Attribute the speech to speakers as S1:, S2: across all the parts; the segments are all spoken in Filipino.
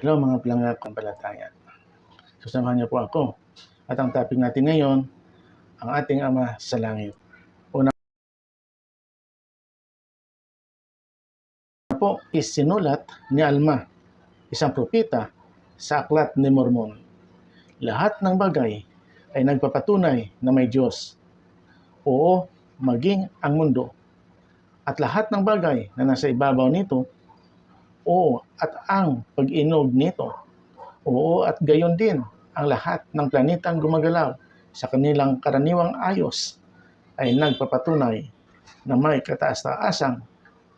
S1: Hello mga palangga kampalataya. Susamahan niyo po ako. At ang topic natin ngayon, ang ating Ama sa Langit. Una po is sinulat ni Alma, isang propeta sa aklat ni Mormon. Lahat ng bagay ay nagpapatunay na may Diyos. Oo, maging ang mundo. At lahat ng bagay na nasa ibabaw nito Oo, at ang pag-inog nito. Oo, at gayon din ang lahat ng planetang gumagalaw sa kanilang karaniwang ayos ay nagpapatunay na may kataas-taasang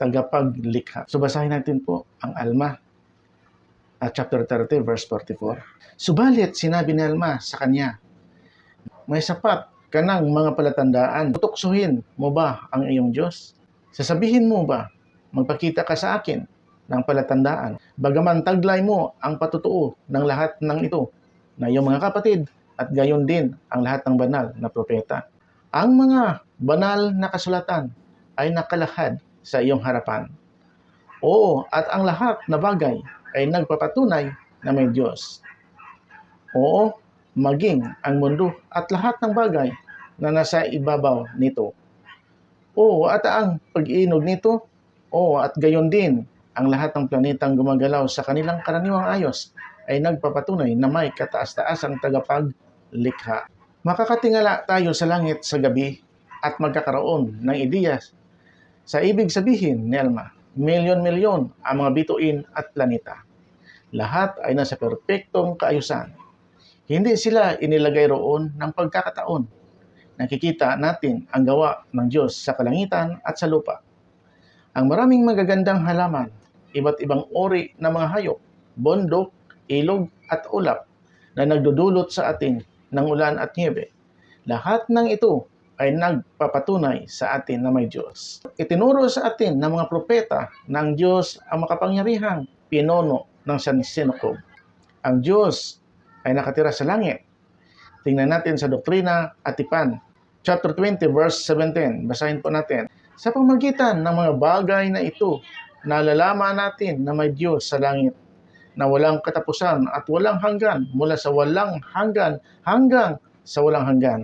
S1: tagapaglikha. So basahin natin po ang Alma at chapter 30 verse 44. Subalit sinabi ni Alma sa kanya, may sapat ka ng mga palatandaan. Tutuksuhin mo ba ang iyong Diyos? Sasabihin mo ba, magpakita ka sa akin ng palatandaan. Bagaman taglay mo ang patutuo ng lahat ng ito na iyong mga kapatid at gayon din ang lahat ng banal na propeta. Ang mga banal na kasulatan ay nakalahad sa iyong harapan. Oo, at ang lahat na bagay ay nagpapatunay na may Diyos. Oo, maging ang mundo at lahat ng bagay na nasa ibabaw nito. Oo, at ang pag-inog nito, oo, at gayon din ang lahat ng planetang gumagalaw sa kanilang karaniwang ayos ay nagpapatunay na may kataas-taasang tagapaglikha. Makakatingala tayo sa langit sa gabi at magkakaroon ng ideya sa ibig sabihin ni Alma, milyon-milyon ang mga bituin at planeta. Lahat ay nasa perpektong kaayusan. Hindi sila inilagay roon ng pagkakataon. Nakikita natin ang gawa ng Diyos sa kalangitan at sa lupa. Ang maraming magagandang halaman, iba't ibang uri ng mga hayop, bundok, ilog at ulap na nagdudulot sa atin ng ulan at niebe. Lahat ng ito ay nagpapatunay sa atin na may Diyos. Itinuro sa atin ng mga propeta ng Diyos ang makapangyarihang pinono ng San Sinocob. Ang Diyos ay nakatira sa langit. Tingnan natin sa Doktrina at Tipan, chapter 20, verse 17. Basahin po natin. Sa pamagitan ng mga bagay na ito, nalalaman natin na may Diyos sa langit na walang katapusan at walang hanggan mula sa walang hanggan hanggang sa walang hanggan.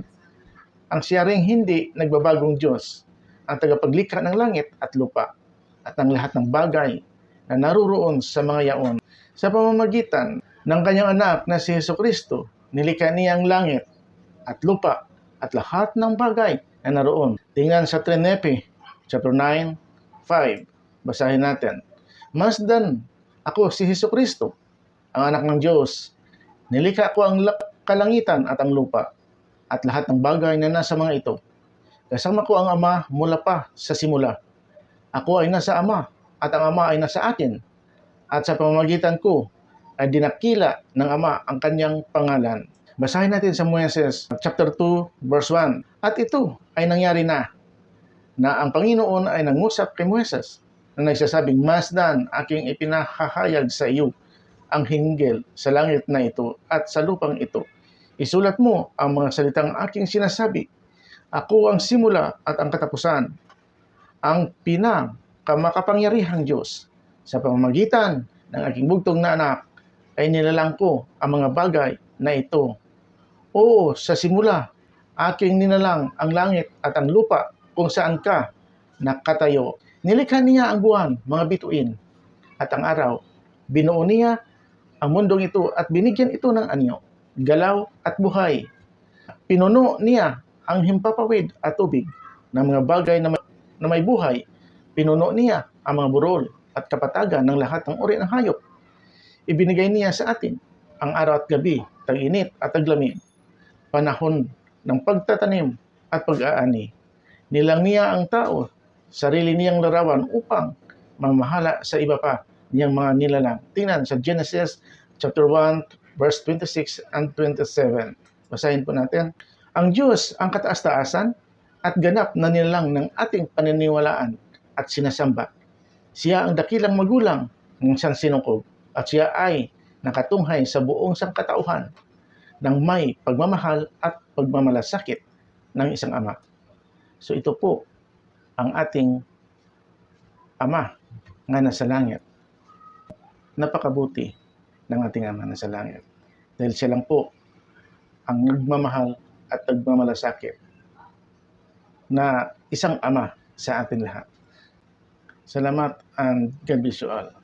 S1: Ang siya ring hindi nagbabagong Diyos, ang tagapaglikha ng langit at lupa at ang lahat ng bagay na naruroon sa mga yaon. Sa pamamagitan ng kanyang anak na si Yeso Kristo, nilikha niya ang langit at lupa at lahat ng bagay na naroon. Tingnan sa Trinepe, chapter 9, 5. Basahin natin. Masdan ako si Heso Kristo, ang anak ng Diyos. Nilikha ko ang la- kalangitan at ang lupa at lahat ng bagay na nasa mga ito. Kasama ko ang Ama mula pa sa simula. Ako ay nasa Ama at ang Ama ay nasa akin. At sa pamamagitan ko ay dinakila ng Ama ang kanyang pangalan. Basahin natin sa Moises chapter 2 verse 1. At ito ay nangyari na na ang Panginoon ay nangusap kay Moises na nagsasabing, Masdan, aking ipinahahayag sa iyo ang hinggil sa langit na ito at sa lupang ito. Isulat mo ang mga salitang aking sinasabi. Ako ang simula at ang katapusan, ang pinang kamakapangyarihang Diyos. Sa pamamagitan ng aking bugtong na anak, ay nilalang ko ang mga bagay na ito. Oo, sa simula, aking ninalang ang langit at ang lupa kung saan ka nakatayo. Nilikha niya ang buwan, mga bituin, at ang araw. Binuo niya ang mundong ito at binigyan ito ng anyo, galaw at buhay. Pinuno niya ang himpapawid at tubig ng mga bagay na may, na may buhay. Pinuno niya ang mga burol at kapatagan ng lahat ng uri ng hayop. Ibinigay niya sa atin ang araw at gabi, tag-init at taglamig, panahon ng pagtatanim at pag-aani. Nilang niya ang tao sarili niyang larawan upang mamahala sa iba pa niyang mga nilalang. Tingnan sa Genesis chapter 1 verse 26 and 27. Basahin po natin. Ang Diyos ang kataas-taasan at ganap na nilalang ng ating paniniwalaan at sinasamba. Siya ang dakilang magulang ng San Sinukob at siya ay nakatunghay sa buong sangkatauhan ng may pagmamahal at pagmamalasakit ng isang ama. So ito po ang ating Ama nga nasa langit. Napakabuti ng ating Ama na sa langit. Dahil siya lang po ang nagmamahal at nagmamalasakit na isang ama sa atin lahat. Salamat and God bless you all.